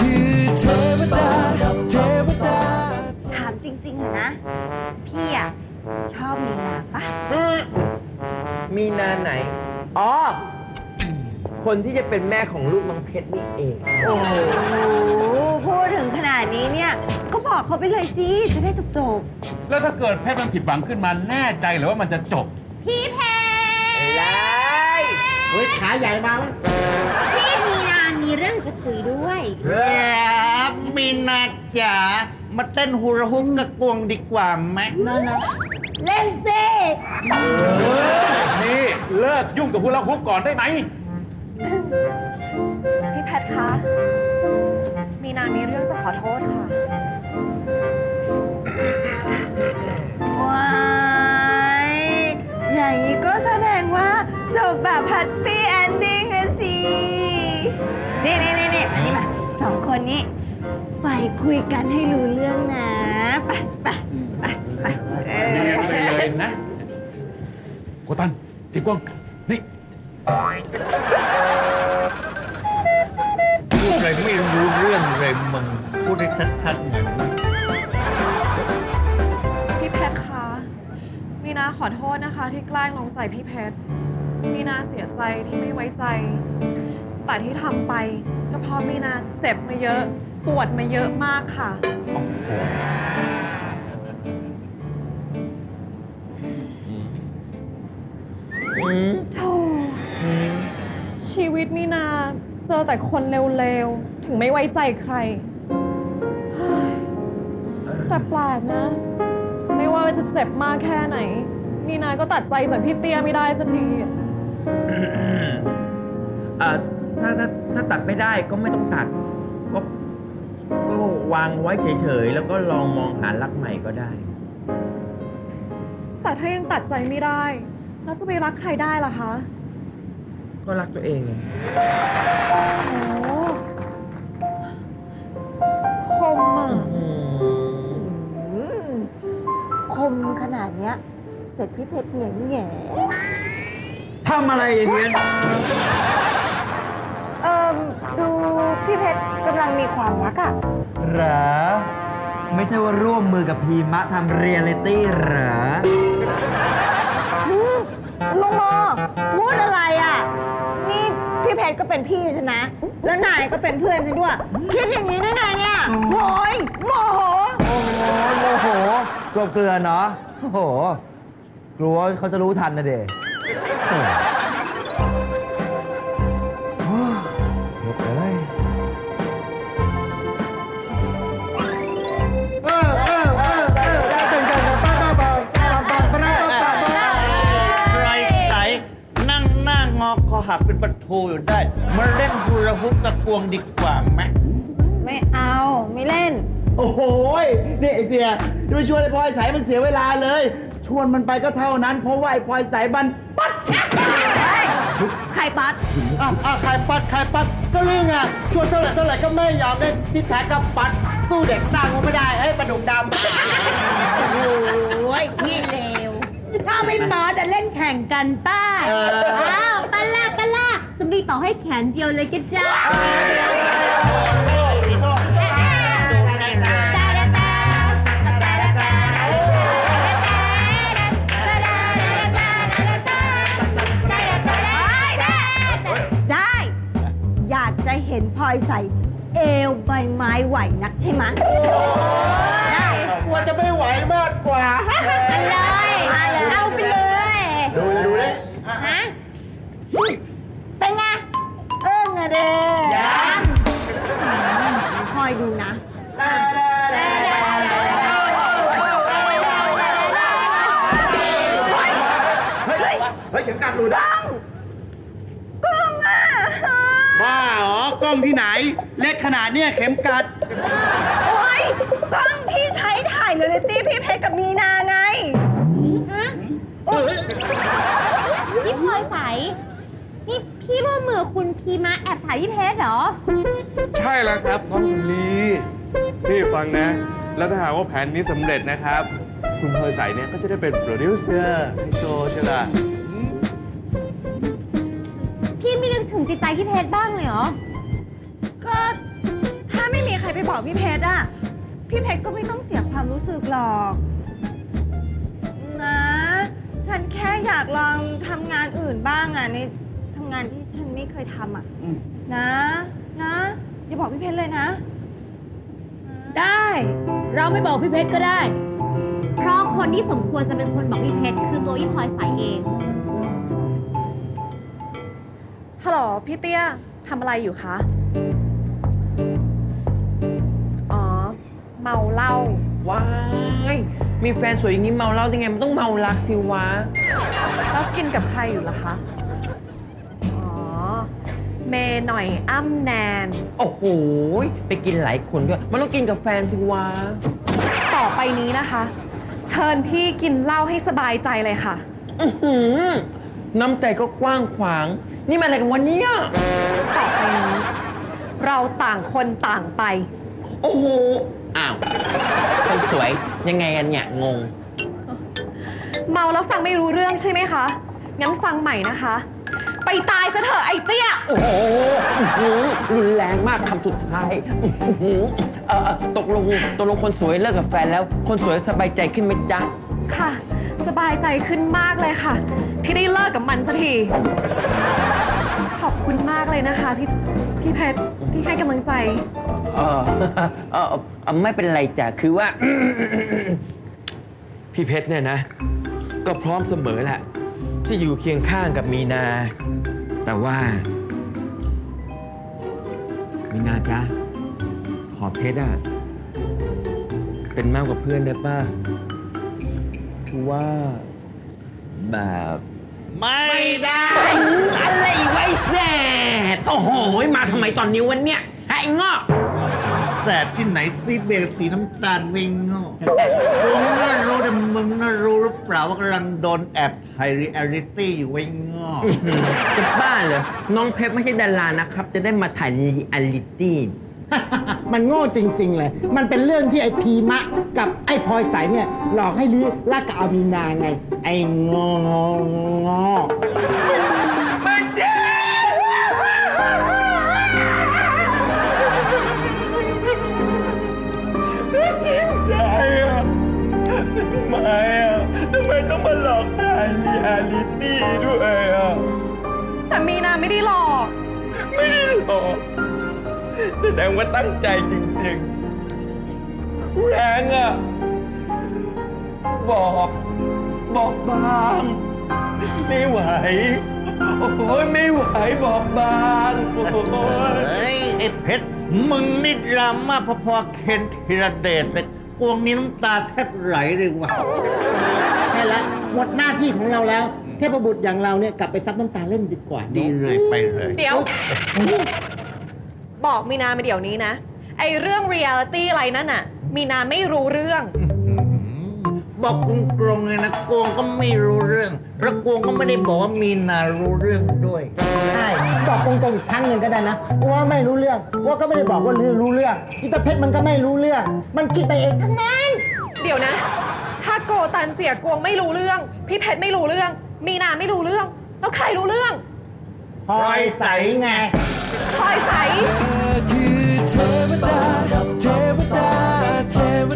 คือเทวดาเทวดา ถามจริงๆเหรอนะ พี่อะชอบมีนาปะมีนาไหน อ๋อ คนที่จะเป็นแม่ของลูกน้องเพชรนี่เอง โอ้โหพูดถึงขนาดนี้เนี่ย ก็บอกเขาไปเลยสิ จะได้จบแล้วถ้าเกิดเพชรมันผิดหวังขึ้นมาแน่ใจเหรือว่ามันจะจบ ๆพี่เพไรเฮ้ยขาใหญ่มาไหญ่มา มีเรื่องจะคุยด้วย ครับมีนาจ๋ามาเต้นฮูลาฮุปกับกวงดีกว่าไหมนั่นนะเล่นสินี่เลิกยุ่งกับฮูลาฮุปก่อนได้ไหม พี่แพทคะ มีนามีเรื่องจะขอโทษค่ะ คุยกันให้รู้เรื่องนะไปไปไปไปเออเลยเลยนะโกตันสิกวงนี่พูดอะไรไม่รู้เรื่องเลยมึงพูดให้ชัดๆหน่อยนะพี่เพชรคะมีนาขอโทษนะคะ ที่แกล้งลองใจพี่เพชรมีนาเสียใจที่ไม่ไว้ใจ แต่ที่ทำไปก็เพราะมีนาเจ็บมาเยอะ ปวดมาเยอะมากค่ะอืมโธ่อืมชีวิตมีนาเจอแต่คนเร็วๆ ถึงไม่ไว้ใจใครเฮ้ยแต่แปลกนะ ไม่ว่าจะเจ็บมากแค่ไหนมีนาก็ตัดใจจากพี่เตี้ยไม่ได้สักทีอะเอ่อถ้าถ้าถ้าตัดไม่ได้ก็ไม่ต้องตัด ก็ก็ วางไว้เฉยๆ แล้วก็ลองมองหารักใหม่ก็ได้ แต่ถ้ายังตัดใจไม่ได้แล้วจะไปรักใครได้ล่ะคะ ก็รักตัวเองไงโอ้คมอะอืมอืมคมขนาดเนี้ย เสร็จพี่เพชรเหงี่ยแง่ทำอะไรอย่างเงี้ย เอ่อดูพี่เพ ชรกำลังมีความรักอะเหรอ ไม่ใช่ว่าร่วมมือกับพีมะทำเรียลิตี้เหรออืมลงมอพูดอะไรอะนี่พี่เพชรก็เป็นพี่ฉันนะ แล้วนายก็เป็นเพื่อนฉันด้วย คิดอย่างนี้ได้ไงเนี่ยโหยโมโห โอ้โหโมโหกลบเกลือเนาะโอ้โหกลัวเขาจะรู้ทันนะเด็ก อคอหักเป็นประตูอยู่ได้ มาเล่นฮูลาฮุปกับกวงดีกว่าไหมไม่เอาไม่เล่น โอ้โหยนี่ไอเสียจะไปชวนไอ้พลอยใสมันเสียเวลาเลย ชวนมันไปก็เท่านั้น เพราะว่าไอ้พลอยใสมันปัดใครปัด อะอะใครปัดใครปัด ก็เรื่องอะชวนเท่าไหร่เท่าไหร่ก็ไม่ยอมเล่นที่แท้ก็ปัด สู้เด็กสร้างมันไม่ได้ไอ้ยปลาดุกดำโอ้ยนี่เลวถ้าไม่มาจะเล่นแข่งกันป้าเออ อ้าวปะล่าปะล่ีต่อให้แขนเดียวเลยก็ได้ได้ อยากจะเห็นพลอยใส่เอวใบไม้ไหวนักใช่ไหม ข็มกัดหลุดอะกล้องอะบ้าเหรอกล้องที่ไหน เล็กขนาดเนี้ยเข็มกัด โอ๊ยกล้องที่ใช้ถ่ายเรยลลิตี้พี่เพชรกับมีนาไง ฮะพี่พลอยใส นี่พี่ร่วมมือคุณพีมาแอบถ่ายพี่เพชรเหรอ ใช่แล้วครับน้องสำลีพี่ฟังนะ แล้วถ้าหากว่าแผนนี้สำเร็จนะครับ คุณเพอร์ใสเนี่ยก็จะได้เป็นโปรดิวเซอร์ในโชว์ใช่ไหม ถึงจิตใจพี่เพชรบ้างเลยเหรอ ก็ถ้าบอกพี่เพชรอะพี่เพชรก็ไม่ต้องเสียความรู้สึกหรอก นะ ฉันแค่อยากลองทำงานอื่นบ้างอะในทำงานที่ฉันไม่เคยทำอะนะ นะ อย่าบอกพี่เพชรเลยนะ ได้ เราไม่บอกพี่เพชรก็ได้ เพราะคนที่สมควรจะเป็นคนบอกพี่เพชรคือตัวพี่พลอยใสเอง ฮัลโหลพี่เตี้ยทำอะไรอยู่คะ อ๋อ เมาเหล้า ว้าย มีแฟนสวยอย่างนี้เมาเหล้าได้ไง มันต้องเมารักสิวะ แล้วกินกับใครอยู่ล่ะคะ อ๋อ เมย์หน่อยอ้ำแนน โอ้โห ไปกินหลายคนด้วย มันต้องกินกับแฟนสิวะ ต่อไปนี้นะคะ เชิญพี่กินเหล้าให้สบายใจเลยค่ะ อื้อหือน้ำใจก็กว้างขวาง นี่มันอะไรกันวันนี้ต่อไปนี้เราต่างคนต่างไป โอ้โห อ้าว คนสวยยังไงกันเนี่ยงง เมาแล้วฟังไม่รู้เรื่องใช่ไหมคะ งั้นฟังใหม่นะคะ ไปตายซะเถอะไอ้เตี้ย โอ้โหอื้อหือรุนแรงมากคำสุดท้ายอื้อหือเออเออตกลงตกลงคนสวยเลิกกับแฟนแล้ว คนสวยสบายใจขึ้นไหมจ๊ะ ค่ะ สบายใจขึ้นมากเลยค่ะ ที่ได้เลิกกับมันสักทีข อบคุณมากเลยนะคะพี่พี่เพชรที่ให้กำลังใจ เออเออเออไม่เป็นไรจ้ะ คือว่า พี่เพชรเนี่ยนะ ก็พร้อมเสมอแหละ ที่อยู่เคียงข้างกับมีนา แต่ว่า มีนาจ๊ะ ขอเพชรอะเป็นมากกว่าเพื่อนได้ป่ะคือว่าแบบ ไม่ได้ อะไรไว้แสดโอ้โห มาทำไมตอนนี้วันเนี้ยไอ้งอกแสบที่ไหนซีเบลสีน้ำตาลวิงโง่กูน่ารู้แต่มึงน่ารู้หรือเปล่าว่ากำลังโดนแอบถ่ายรีแอลิตี้อยู่ไว้โง่จะบ้าเหรอ น้องเพชรไม่ใช่ดารานะครับ จะได้มาถ่ายรีอลิตี้ มันโง่จริง ๆ เลย มันเป็นเรื่องที่ไอ้พีมะ กับไอ้พลอยใสเนี่ยหลอกให้ลือลากกับอามีนาไง ไอ้งองอ แสดงว่าตั้งใจจริงๆ แรงอะบอกบอกบางไม่ไหว โอ้ยไม่ไหวบอกบางโอ้ย เฮ้ยไอ้เพชรมึงนี่ดราม่าพอๆเคนธีรเดชเลยกวงนี้น้ำตาแทบไหลเลยว่ะใช่แล้วหมดหน้าที่ของเราแล้ว เทพบุตรอย่างเราเนี่ยกลับไปซับน้ำตาเล่นดีกว่าดีเนอะเลยไปเลย เดี๋ยว บอกมีนามาเดี๋ยวนี้นะ ไอเรื่องเรียลิตี้อะไรนั่นน่ะ มีนาไม่รู้เรื่อง บอกกกรงๆเลยนะกวงก็ไม่รู้เรื่องแล้วกวงก็ไม่ได้บอกว่ามีนารู้เรื่องด้วย ใช่บอกตรงๆอีกครั้งหนึ่งก็ได้นะว่าไม่รู้เรื่องว่าก็ไม่ได้บอกว่าลือรู้เรื่องอีตาเพชรมันก็ไม่รู้เรื่อง มันคิดไปเองทั้งนั้นเดี๋ยวนะ ถ้าโกตันเสียกวงไม่รู้เรื่อง พี่เพชรไม่รู้เรื่อง มีนาไม่รู้เรื่อง แล้วใครรู้เรื่อง พลอยใสไง พลอยใส เธอคือเทวดาเทวดาเทว